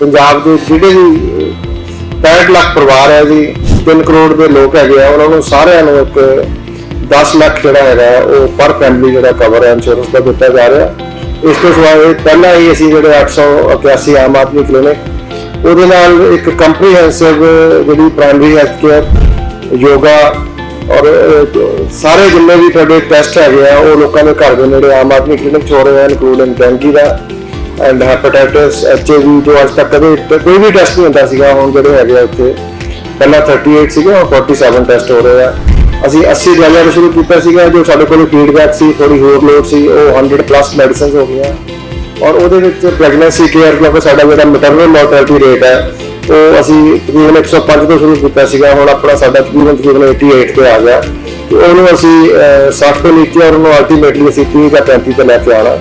ਪੰਜਾਬ ਦੇ ਜਿਹੜੇ ਵੀ 65 ਲੱਖ ਪਰਿਵਾਰ ਹੈ ਜੀ 3 ਕਰੋੜ ਦੇ ਲੋਕ ਹੈਗੇ ਆ, ਉਹਨਾਂ ਨੂੰ ਸਾਰਿਆਂ ਨੂੰ ਇੱਕ 10 ਲੱਖ ਜਿਹੜਾ ਹੈਗਾ, ਉਹ ਪਰ ਫੈਮਿਲੀ ਜਿਹੜਾ ਕਵਰ ਹੈ ਇੰਸ਼ੋਰੈਂਸ ਦਾ ਦਿੱਤਾ ਜਾ ਰਿਹਾ। ਇਸ ਤੋਂ ਸਿਵਾ ਪਹਿਲਾਂ ਹੀ ਅਸੀਂ ਜਿਹੜੇ 881 ਆਮ ਆਦਮੀ ਕਲੀਨਿਕ ਉਹਦੇ ਨਾਲ ਇੱਕ ਕੰਪਰੀਹੈਂਸਿਵ ਜਿਹੜੀ ਪ੍ਰਾਇਮਰੀ ਹੈਲਥ ਕੇਅਰ ਯੋਗਾ ਔਰ ਸਾਰੇ ਜਿੰਨੇ ਵੀ ਤੁਹਾਡੇ ਟੈਸਟ ਹੈਗੇ ਆ, ਉਹ ਲੋਕਾਂ ਦੇ ਘਰ ਦੇ ਨੇੜੇ ਆਮ ਆਦਮੀ ਕਲੀਨਿਕ 'ਚ ਹੋ ਰਹੇ ਹਨ ਇਨਕਲੂਡਿੰਗ ਡੈਂਗੀ ਦਾ ਐਂਡ ਹੈਪੇਟਾਈਟਸ ਐਚਆਈਵੀ ਜੋ ਅੱਜ ਤੱਕ ਕਦੇ ਕੋਈ ਵੀ ਟੈਸਟ ਨਹੀਂ ਹੁੰਦਾ ਸੀਗਾ, ਹੁਣ ਜਿਹੜੇ ਹੈਗੇ ਆ ਉੱਥੇ ਪਹਿਲਾਂ 38 ਸੀਗੇ, ਹੁਣ 47 ਟੈਸਟ ਹੋ ਰਹੇ ਆ। ਅਸੀਂ 80 ਦਵਾਈਆਂ ਤੋਂ ਸ਼ੁਰੂ ਕੀਤਾ ਸੀਗਾ, ਜੋ ਸਾਡੇ ਕੋਲ ਫੀਡਬੈਕ ਸੀ ਥੋੜੀ ਹੋਰ ਲੋਡ ਸੀ, ਉਹ 100 ਪਲੱਸ ਮੈਡੀਸਿਨਸ ਹੋ ਗਈਆਂ। ਔਰ ਉਹਦੇ ਵਿੱਚ ਪ੍ਰੈਗਨੈਂਸੀ ਕੇਅਰ ਕਿਉਂਕਿ ਸਾਡਾ ਜਿਹੜਾ ਮੈਟਰਨਲ ਮੋਰਟੈਲਿਟੀ ਰੇਟ ਹੈ ਉਹ ਅਸੀਂ ਤਕਰੀਬਨ 105 ਤੋਂ ਸ਼ੁਰੂ ਕੀਤਾ ਸੀਗਾ ਹੁਣ ਆਪਣਾ ਸਾਡਾ ਤਕਰੀਬਨ ਤਕਰੀਬਨ 88 ਤੇ ਆ ਗਿਆ। ਤੇ ਉਹਨੂੰ ਅਸੀਂ ਅਹ, 60 ਤੋਂ ਨੀਚੇ ਔਰ ਉਹਨੂੰ ਅਲਟੀਮੇਟਲੀ ਅਸੀਂ 30 ਜਾਂ 35 ਤੇ ਲੈ ਕੇ ਆਉਣਾ।